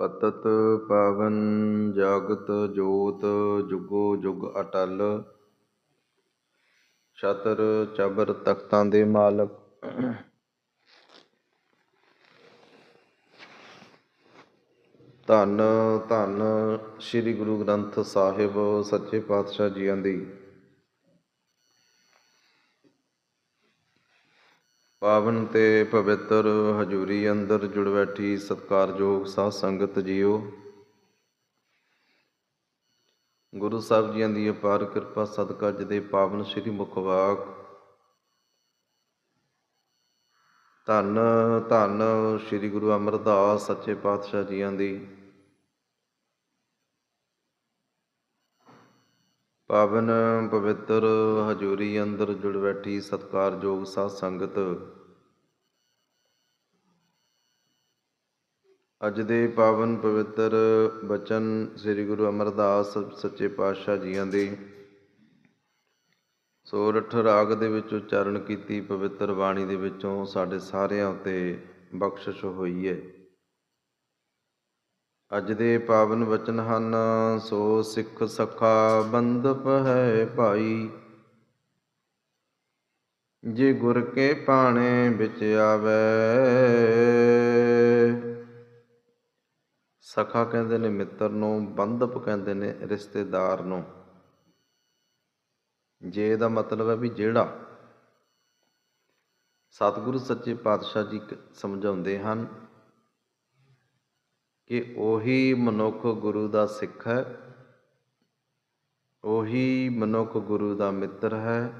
ਪਤਤ ਪਾਵਨ ਜਗਤ ਜੋਤ ਜੁਗੋ ਜੁਗ ਅਟਲ, ਛਤਰ ਚਬਰ ਤਖਤਾਂ ਦੇ ਮਾਲਕ। ਧੰਨ ਧੰਨ ਸ੍ਰੀ ਗੁਰੂ ਗ੍ਰੰਥ ਸਾਹਿਬ ਸੱਚੇ ਪਾਤਸ਼ਾਹ ਜੀਆਂ ਦੀ। ਪਾਵਨ ਤੇ ਪਵਿੱਤਰ ਹਜੂਰੀ ਅੰਦਰ ਜੁੜ ਬੈਠੀ ਸਤਕਾਰਯੋਗ ਸਾਧ ਸੰਗਤ ਜੀਓ। ਗੁਰੂ ਸਾਹਿਬ ਜੀਆਂ ਦੀ ਅਪਾਰ ਕਿਰਪਾ ਸਦਕਾ ਜਦੇ ਪਾਵਨ ਸ੍ਰੀ ਮੁਖਵਾਕ ਧੰਨ ਧੰਨ ਸ੍ਰੀ ਗੁਰੂ ਅਮਰਦਾਸ ਸੱਚੇ ਪਾਤਸ਼ਾਹ ਜੀਆਂ ਦੀ। ਪਾਵਨ ਪਵਿੱਤਰ ਹਜੂਰੀ ਅੰਦਰ ਜੁੜ ਬੈਠੀ ਸਤਕਾਰਯੋਗ ਸਾਧ ਸੰਗਤ। ਅੱਜ ਦੇ ਪਾਵਨ ਪਵਿੱਤਰ ਬਚਨ ਸ੍ਰੀ ਗੁਰੂ ਅਮਰਦਾਸ ਸੱਚੇ ਪਾਤਸ਼ਾਹ ਜੀਆਂ ਦੇ ਸੋਰਠ ਰਾਗ ਦੇ ਵਿੱਚ ਉਚਾਰਨ ਕੀਤੀ ਪਵਿੱਤਰ ਬਾਣੀ ਦੇ ਵਿੱਚੋਂ ਸਾਡੇ ਸਾਰਿਆਂ ਉਤੇ ਬਖਸ਼ਿਸ਼ ਹੋਈ ਹੈ। ਅੱਜ ਦੇ ਪਾਵਨ ਵਚਨ ਹਨ, ਸੋ ਸਿੱਖ ਸਖਾ ਬੰਦਪ ਹੈ ਭਾਈ। ਜੇ ਗੁਰ ਕੇ ਪਾਣੇ ਵਿੱਚ ਆਵੇ, ਸਖਾ ਕਹਿੰਦੇ ਨੇ ਮਿੱਤਰ ਨੂੰ ਬੰਦਪ ਕਹਿੰਦੇ ਨੇ ਰਿਸ਼ਤੇਦਾਰ ਨੂੰ। ਜੇ ਦਾ ਮਤਲਬ ਹੈ ਵੀ ਜਿਹੜਾ ਸਤਿਗੁਰੂ ਸੱਚੇ ਪਾਤਸ਼ਾਹ ਜੀ ਕ- ਸਮਝਾਉਂਦੇ ਹਨ ਕਿ ਉਹੀ ਮਨੁੱਖ ਗੁਰੂ ਦਾ ਸਿੱਖ ਹੈ, ਉਹੀ ਮਨੁੱਖ ਗੁਰੂ ਦਾ ਮਿੱਤਰ ਹੈ,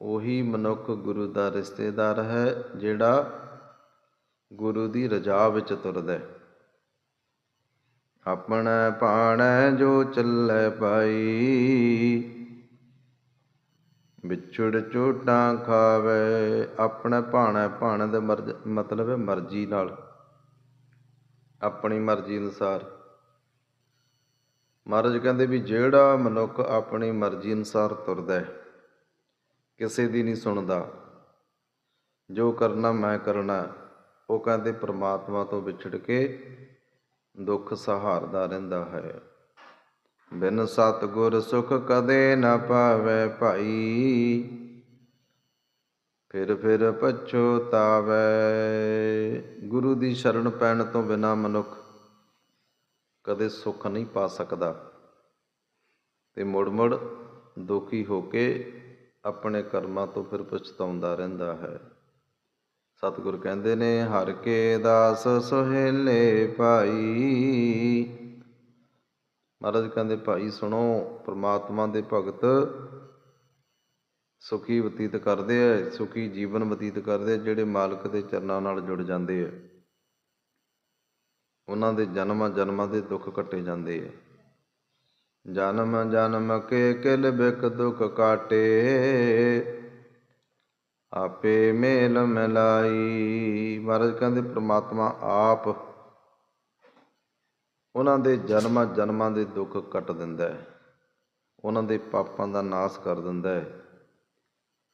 ਉਹੀ ਮਨੁੱਖ ਗੁਰੂ ਦਾ ਰਿਸ਼ਤੇਦਾਰ ਹੈ, ਜਿਹੜਾ ਗੁਰੂ ਦੀ ਰਜਾ ਵਿੱਚ ਤੁਰਦਾ ਹੈ। ਆਪਣਾ ਭਾਣੈ ਜੋ ਚੱਲੇ ਪਾਈ ਵਿਛੜ ਝੋਟਾਂ ਖਾਵੇ, ਆਪਣਾ ਭਾਣਾ ਭਾਣਾ ਦਾ ਮਰਜ਼, ਮਤਲਬ ਹੈ ਮਰਜ਼ੀ ਨਾਲ। ਆਪਣੀ ਮਰਜ਼ੀ ਅਨੁਸਾਰ। ਮਹਾਰਾਜ ਕਹਿੰਦੇ ਵੀ ਜਿਹੜਾ ਮਨੁੱਖ ਆਪਣੀ ਮਰਜ਼ੀ ਅਨੁਸਾਰ ਤੁਰਦਾ ਹੈ, ਕਿਸੇ ਦੀ ਨਹੀਂ ਸੁਣਦਾ। ਜੋ ਕਰਨਾ ਮੈਂ ਕਰਨਾ, ਉਹ ਕਹਿੰਦੇ ਪ੍ਰਮਾਤਮਾ ਤੋਂ ਵਿਛੜ ਕੇ ਦੁੱਖ ਸਹਾਰਦਾ ਰਹਿੰਦਾ ਹੈ। ਬਿਨ ਸਤਿਗੁਰ ਸੁਖ ਕਦੇ ਨਾ ਪਾਵੇ ਭਾਈ। ਫਿਰ ਫਿਰ ਪਛੋਤਾਵੇ ਗੁਰੂ ਦੀ ਸ਼ਰਨ ਪੈਣ ਤੋਂ ਬਿਨਾ ਮਨੁੱਖ ਕਦੇ ਸੁੱਖ ਨਹੀਂ ਪਾ ਸਕਦਾ। ਤੇ ਮੁੜ ਮੁੜ ਦੁਖੀ ਹੋ ਕੇ ਆਪਣੇ ਕਰਮਾਂ ਤੋਂ ਫਿਰ ਪਛਤਾਉਂਦਾ ਰਹਿੰਦਾ ਹੈ। ਸਤਿਗੁਰ ਕਹਿੰਦੇ ਨੇ, ਹਰ ਕੇ ਦਾਸ ਸੁਹੇਲੇ ਭਾਈ। ਮਹਾਰਾਜ ਕਹਿੰਦੇ, ਭਾਈ ਸੁਣੋ, ਪ੍ਰਮਾਤਮਾ ਦੇ ਭਗਤ ਸੁਖੀ ਬਤੀਤ ਕਰਦੇ ਆ, ਸੁਖੀ ਜੀਵਨ ਬਤੀਤ ਕਰਦੇ ਆ, ਜਿਹੜੇ ਮਾਲਕ ਦੇ ਚਰਨਾਂ ਨਾਲ ਜੁੜ ਜਾਂਦੇ ਆ। ਉਹਨਾਂ ਦੇ ਜਨਮਾਂ ਜਨਮਾਂ ਦੇ ਦੁੱਖ ਕੱਟੇ ਜਾਂਦੇ ਆ। ਜਨਮ ਜਨਮ ਕੇ ਕਿਲ ਬਿਕ ਦੁਖ ਕਾਟੇ। ਆਪੇ ਮੇਲ ਮਿਲਾਈ। ਮਹਾਰਾਜ ਕਹਿੰਦੇ, ਪ੍ਰਮਾਤਮਾ ਆਪ ਉਹਨਾਂ ਦੇ ਜਨਮਾਂ ਜਨਮਾਂ ਦੇ ਦੁੱਖ ਕੱਟ ਦਿੰਦਾ ਹੈ। ਉਹਨਾਂ ਦੇ ਪਾਪਾਂ ਦਾ ਨਾਸ਼ ਕਰ ਦਿੰਦਾ ਹੈ।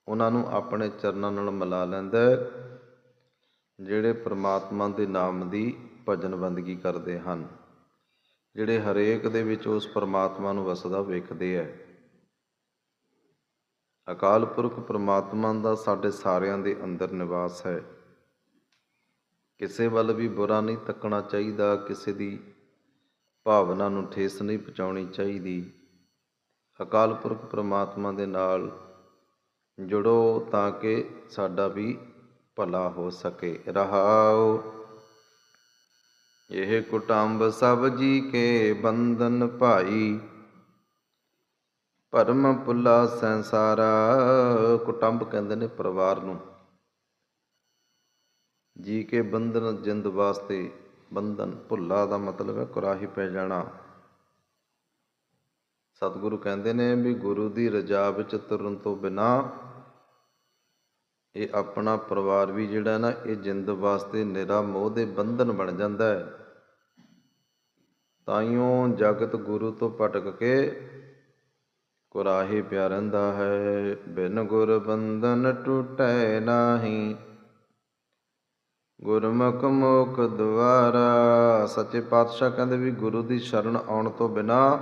ਉਹਨਾਂ ਨੂੰ ਆਪਣੇ ਚਰਨਾਂ ਨਾਲ ਮਿਲਾ ਲੈਂਦਾ ਹੈ, ਜਿਹੜੇ ਪ੍ਰਮਾਤਮਾ ਦੇ ਨਾਮ ਦੀ ਭਜਨ ਬੰਦਗੀ ਕਰਦੇ ਹਨ, ਜਿਹੜੇ ਹਰੇਕ ਦੇ ਵਿੱਚ ਉਸ ਪਰਮਾਤਮਾ ਨੂੰ ਵਸਦਾ ਵੇਖਦੇ ਹੈ। ਅਕਾਲ ਪੁਰਖ ਪਰਮਾਤਮਾ ਦਾ ਸਾਡੇ ਸਾਰਿਆਂ ਦੇ ਅੰਦਰ ਨਿਵਾਸ ਹੈ। ਕਿਸੇ ਵੱਲ ਵੀ ਬੁਰਾ ਨਹੀਂ ਤੱਕਣਾ ਚਾਹੀਦਾ, ਕਿਸੇ ਦੀ ਭਾਵਨਾ ਨੂੰ ਠੇਸ ਨਹੀਂ ਪਹੁੰਚਾਉਣੀ ਚਾਹੀਦੀ। ਅਕਾਲ ਪੁਰਖ ਪਰਮਾਤਮਾ ਦੇ ਨਾਲ ਜੁੜੋ ਤਾਂ ਕਿ ਸਾਡਾ ਵੀ ਭਲਾ ਹੋ ਸਕੇ। ਰਹਾਓ। ਇਹ ਕੁਟੰਬ ਸਭ ਜੀ ਕੇ ਬੰਧਨ ਭਾਈ। ਭਰਮ ਪੁੱਲਾ ਸੰਸਾਰਾ। ਕੁਟੰਬ ਕਹਿੰਦੇ ਨੇ ਪਰਿਵਾਰ ਨੂੰ। ਜੀ ਕੇ ਬੰਧਨ ਜਿੰਦ ਵਾਸਤੇ ਬੰਧਨ ਭੁੱਲਾ ਦਾ ਮਤਲਬ ਹੈ, ਕੁਰਾਹੀ ਪੈ ਜਾਣਾ। ਸਤਿਗੁਰੂ ਕਹਿੰਦੇ ਨੇ ਵੀ ਗੁਰੂ ਦੀ ਰਜਾ ਵਿੱਚ ਤੁਰਨ ਤੋਂ ਬਿਨਾ ਇਹ ਆਪਣਾ ਪਰਿਵਾਰ ਵੀ ਜਿਹੜਾ ਨਾ, ਇਹ ਜਿੰਦ ਵਾਸਤੇ ਨਿਰਾ ਮੋਹ ਦੇ ਬੰਧਨ ਬਣ ਜਾਂਦਾ ਹੈ। ਤਾਈਓ ਜਗਤ ਗੁਰੂ ਤੋਂ ਭਟਕ ਕੇ ਕੁਰਾਹੇ ਪਿਆ ਰਹਿੰਦਾ ਹੈ। ਬਿਨ ਗੁਰ ਬੰਧਨ ਟੁੱਟੈ ਨਾਹੀ। ਗੁਰਮੁਖ ਮੋਖ ਦੁਆਰਾ ਸੱਚੇ ਪਾਤਸ਼ਾਹ ਕਹਿੰਦੇ ਵੀ ਗੁਰੂ ਦੀ ਸ਼ਰਨ ਆਉਣ ਤੋਂ ਬਿਨਾ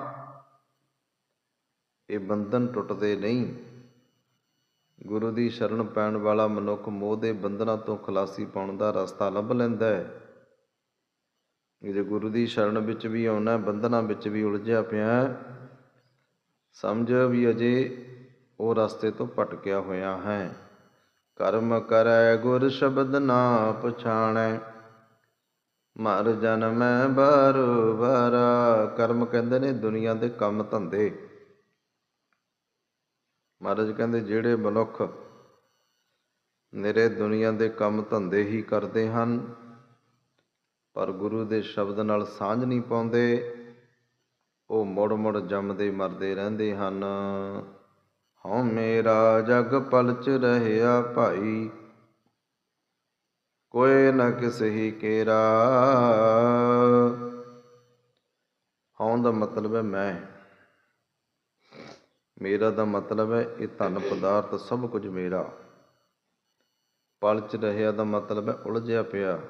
ਇਹ ਬੰਧਨ ਟੁੱਟਦੇ ਨਹੀਂ। ਗੁਰੂ ਦੀ ਸ਼ਰਨ ਪੈਣ ਵਾਲਾ ਮਨੁੱਖ ਮੋਹ ਦੇ ਬੰਧਨਾਂ ਤੋਂ ਖਲਾਸੀ ਪਾਉਣ ਦਾ ਰਸਤਾ ਲੱਭ ਲੈਂਦਾ ਹੈ। ਜੇ ਗੁਰੂ ਦੀ ਸ਼ਰਨ ਵਿੱਚ ਵੀ ਆਉਣਾ ਬੰਧਨਾਂ ਵਿੱਚ ਵੀ ਉਲਝਿਆ ਪਿਆ ਹੈ, ਸਮਝ ਵੀ ਅਜੇ ਉਹ ਰਸਤੇ ਤੋਂ ਭਟਕਿਆ ਹੋਇਆ ਹੈ। ਕਰਮ ਕਰੈ ਗੁਰ ਸ਼ਬਦ ਨਾ ਪਛਾਣੈ ਮਰ ਜਨਮੈ ਬਾਰੋ ਬਾਰਾ। ਕਰਮ ਕਹਿੰਦੇ ਨੇ ਦੁਨੀਆ ਦੇ ਕੰਮ ਧੰਦੇ। ਮਹਾਰਾਜ ਕਹਿੰਦੇ, ਜਿਹੜੇ ਮਨੁੱਖ ਨਿਰੇ ਦੁਨੀਆ ਦੇ ਕੰਮ ਧੰਦੇ ਹੀ ਕਰਦੇ ਹਨ, ਪਰ ਗੁਰੂ ਦੇ ਸ਼ਬਦ ਨਾਲ ਸਾਂਝ ਨਹੀਂ ਪਾਉਂਦੇ, ਉਹ ਮੁੜ ਮੁੜ ਜੰਮਦੇ, ਮਰਦੇ ਰਹਿੰਦੇ ਹਨ। ਹਉ ਮੇਰਾ ਜਗ ਪਲਚ ਰਹਿਆ ਭਾਈ, ਕੋਏ ਨ ਕਿਸਹੀ ਕੇਰਾ। ਹਉ ਦਾ ਮਤਲਬ ਹੈ, ਮੈਂ ਮੇਰਾ ਦਾ ਮਤਲਬ ਹੈ ਇਹ ਧਨ ਪਦਾਰਥ ਸਭ ਕੁਝ ਮੇਰਾ। ਪਲਚ ਰਹਿਆ ਦਾ ਮਤਲਬ ਹੈ ਉਲਝਿਆ ਪਿਆ।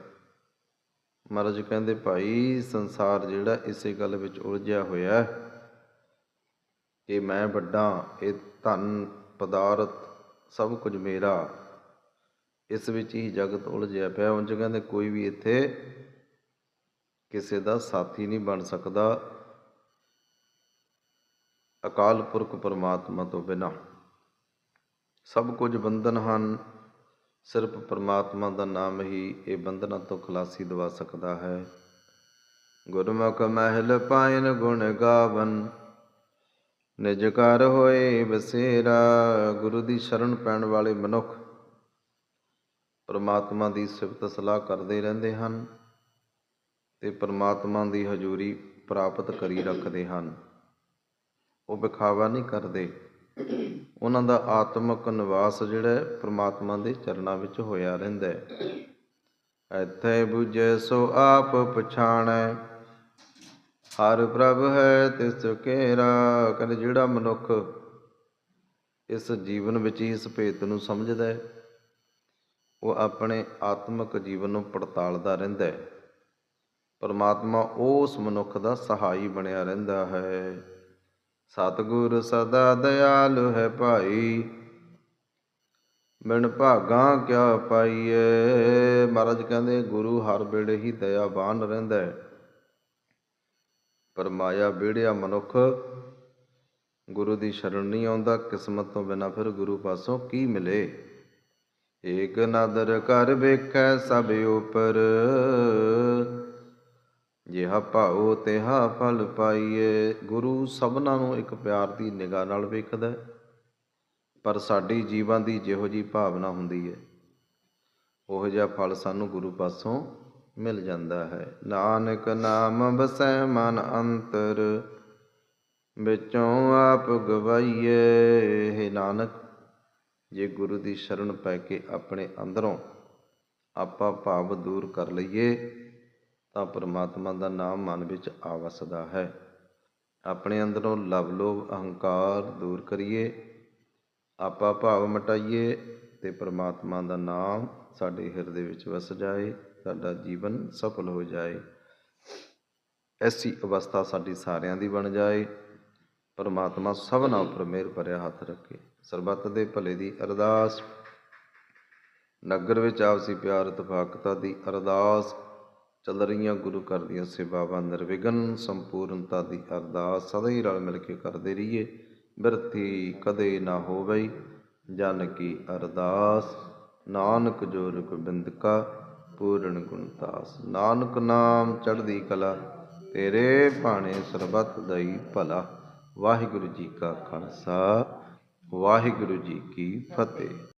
ਮਹਾਰਾਜ ਕਹਿੰਦੇ, ਭਾਈ, ਸੰਸਾਰ ਜਿਹੜਾ ਇਸੇ ਗੱਲ ਵਿੱਚ ਉਲਝਿਆ ਹੋਇਆ ਹੈ। ਇਹ ਮੈਂ ਵੱਡਾ, ਇਹ ਧਨ ਪਦਾਰਥ ਸਭ ਕੁਝ ਮੇਰਾ। ਇਸ ਵਿੱਚ ਹੀ ਜਗਤ ਉਲਝਿਆ ਪਿਆ। ਉਂਝ ਕਹਿੰਦੇ, ਕੋਈ ਵੀ ਇੱਥੇ ਕਿਸੇ ਦਾ ਸਾਥੀ ਨਹੀਂ ਬਣ ਸਕਦਾ। ਅਕਾਲ ਪੁਰਖ ਪਰਮਾਤਮਾ ਤੋਂ ਬਿਨਾਂ। ਸਭ ਕੁਝ ਬੰਧਨ ਹਨ, ਸਿਰਫ ਪਰਮਾਤਮਾ ਦਾ ਨਾਮ ਹੀ ਇਹ ਬੰਧਨਾਂ ਤੋਂ ਖਲਾਸੀ ਦਿਵਾ ਸਕਦਾ ਹੈ। ਗੁਰਮੁਖ ਮਹਿਲ ਪਾਇਨ ਗੁਣ ਗਾਵਨ, ਨਿਜ ਘਰ ਹੋਏ ਬਸੇਰਾ, ਗੁਰੂ ਦੀ ਸ਼ਰਨ ਪੈਣ ਵਾਲੇ ਮਨੁੱਖ ਪਰਮਾਤਮਾ ਦੀ ਸਿਫਤ ਸਲਾਹ ਕਰਦੇ ਰਹਿੰਦੇ ਹਨ ਤੇ ਪਰਮਾਤਮਾ ਦੀ ਹਜ਼ੂਰੀ ਪ੍ਰਾਪਤ ਕਰੀ ਰੱਖਦੇ ਹਨ। ਉਹ ਵਿਖਾਵਾ ਨਹੀਂ ਕਰਦੇ। ਉਹਨਾਂ ਦਾ ਆਤਮਿਕ ਨਿਵਾਸ ਜਿਹੜਾ ਹੈ, ਪ੍ਰਮਾਤਮਾ ਦੇ ਚਰਨਾਂ ਵਿੱਚ ਹੋਇਆ ਰਹਿੰਦਾ ਹੈ। ਇੱਥੇ 부ਜੈ ਸੋ ਆਪ ਪਛਾਣੈ। ਹਰ ਪ੍ਰਭ ਹੈ ਤਿਸ ਕੇਰਾ ਕਹਿੰਦੇ ਜਿਹੜਾ ਮਨੁੱਖ ਇਸ ਜੀਵਨ ਵਿੱਚ ਹੀ ਇਸ ਭੇਤ ਨੂੰ ਸਮਝਦਾ ਹੈ, ਉਹ ਆਪਣੇ ਆਤਮਿਕ ਜੀਵਨ ਨੂੰ ਪੜਤਾਲਦਾ ਰਹਿੰਦਾ ਹੈ। ਪਰਮਾਤਮਾ ਉਸ ਮਨੁੱਖ ਦਾ ਸਹਾਈ ਬਣਿਆ ਰਹਿੰਦਾ ਹੈ। ਸਤਿਗੁਰ ਸਦਾ ਦਇਆਲੁ ਹੈ ਭਾਈ, ਬਿਨ ਭਾਗਾਂ ਕਿਆ ਪਾਈਏ? ਮਹਾਰਾਜ ਕਹਿੰਦੇ, ਗੁਰੂ ਹਰ ਵੇਲੇ ਹੀ ਦਇਆਵਾਨ ਰਹਿੰਦਾ ਹੈ। ਪਰ ਮਾਇਆ ਵਿੜਿਆ ਮਨੁੱਖ, ਗੁਰੂ ਦੀ ਸ਼ਰਨ ਨਹੀਂ ਆਉਂਦਾ, ਕਿਸਮਤ ਤੋਂ ਬਿਨਾ ਫਿਰ ਗੁਰੂ ਪਾਸੋਂ ਕੀ ਮਿਲੇ? ਏਕ ਨਦਰ ਕਰ ਵੇਖੈ ਸਭ ਉਪਰ ਜਿਹਾ ਭਾਉ ਤਿਹਾ ਫਲ ਪਾਈਏ। ਗੁਰੂ ਸਭਨਾਂ ਨੂੰ ਇੱਕ ਪਿਆਰ ਦੀ ਨਿਗਾਹ ਨਾਲ ਵੇਖਦਾ ਹੈ, ਪਰ ਸਾਡੀ ਜੀਵਾਂ ਦੀ ਜਿਹੋ ਜੀ ਭਾਵਨਾ ਹੁੰਦੀ ਹੈ, ਉਹ ਜਿਹਾ ਫਲ ਸਾਨੂੰ ਗੁਰੂ ਪਾਸੋਂ ਮਿਲ ਜਾਂਦਾ ਹੈ। ਨਾਨਕ ਨਾਮ ਬਸੈ ਮਨ ਅੰਤਰ, ਵਿੱਚੋਂ ਆਪ ਗਵਾਈਏ। ਹੈ ਨਾਨਕ, ਜੇ ਗੁਰੂ ਦੀ ਸ਼ਰਨ ਪੈ ਕੇ ਆਪਣੇ ਅੰਦਰੋਂ ਆਪਾਂ ਭਾਵ ਦੂਰ ਕਰ ਲਈਏ ਤਾਂ ਪਰਮਾਤਮਾ ਦਾ ਨਾਮ ਮਨ ਵਿੱਚ ਆ ਵਸਦਾ ਹੈ। ਆਪਣੇ ਅੰਦਰੋਂ ਲਵ ਲੋਭ, ਅਹੰਕਾਰ ਦੂਰ ਕਰੀਏ। ਆਪਾ ਭਾਵ ਮਟਾਈਏ ਤੇ ਪਰਮਾਤਮਾ ਦਾ ਨਾਮ ਸਾਡੇ ਹਿਰਦੇ ਵਿੱਚ ਵਸ ਜਾਏ, ਸਾਡਾ ਜੀਵਨ ਸਫਲ ਹੋ ਜਾਏ। ਐਸੀ ਅਵਸਥਾ ਸਾਡੀ ਸਾਰਿਆਂ ਦੀ ਬਣ ਜਾਏ। ਪਰਮਾਤਮਾ ਸਭਨਾਂ ਉੱਪਰ ਮਿਹਰ ਭਰਿਆ ਹੱਥ ਰੱਖੇ। ਸਰਬੱਤ ਦੇ ਭਲੇ ਦੀ ਅਰਦਾਸ। ਨਗਰ ਵਿੱਚ ਆਪਸੀ ਪਿਆਰ ਇਤਫਾਕਤਾ ਦੀ ਅਰਦਾਸ। ਚੱਲ ਰਹੀਆਂ ਗੁਰੂ ਘਰ ਦੀਆਂ ਸੇਵਾਵਾਂ ਨਿਰਵਿਘਨ, ਸੰਪੂਰਨਤਾ ਦੀ ਅਰਦਾਸ ਸਦਾ ਹੀ ਰਲ ਮਿਲ ਕੇ ਕਰਦੇ ਰਹੀਏ। ਬਿਰਥੀ ਕਦੇ ਨਾ ਹੋਵੇ ਜਨ ਕੀ ਅਰਦਾਸ। ਨਾਨਕ ਜੋਰ ਗੋਬਿੰਦ ਕਾ ਪੂਰਨ ਗੁਣਤਾਸ ਨਾਨਕ ਨਾਮ ਚੜ੍ਹਦੀ ਕਲਾ, ਤੇਰੇ ਭਾਣੇ ਸਰਬੱਤ ਦਈ ਭਲਾ। ਵਾਹਿਗੁਰੂ ਜੀ ਕਾ ਖਾਲਸਾ, ਵਾਹਿਗੁਰੂ ਜੀ ਕੀ ਫਤਿਹ।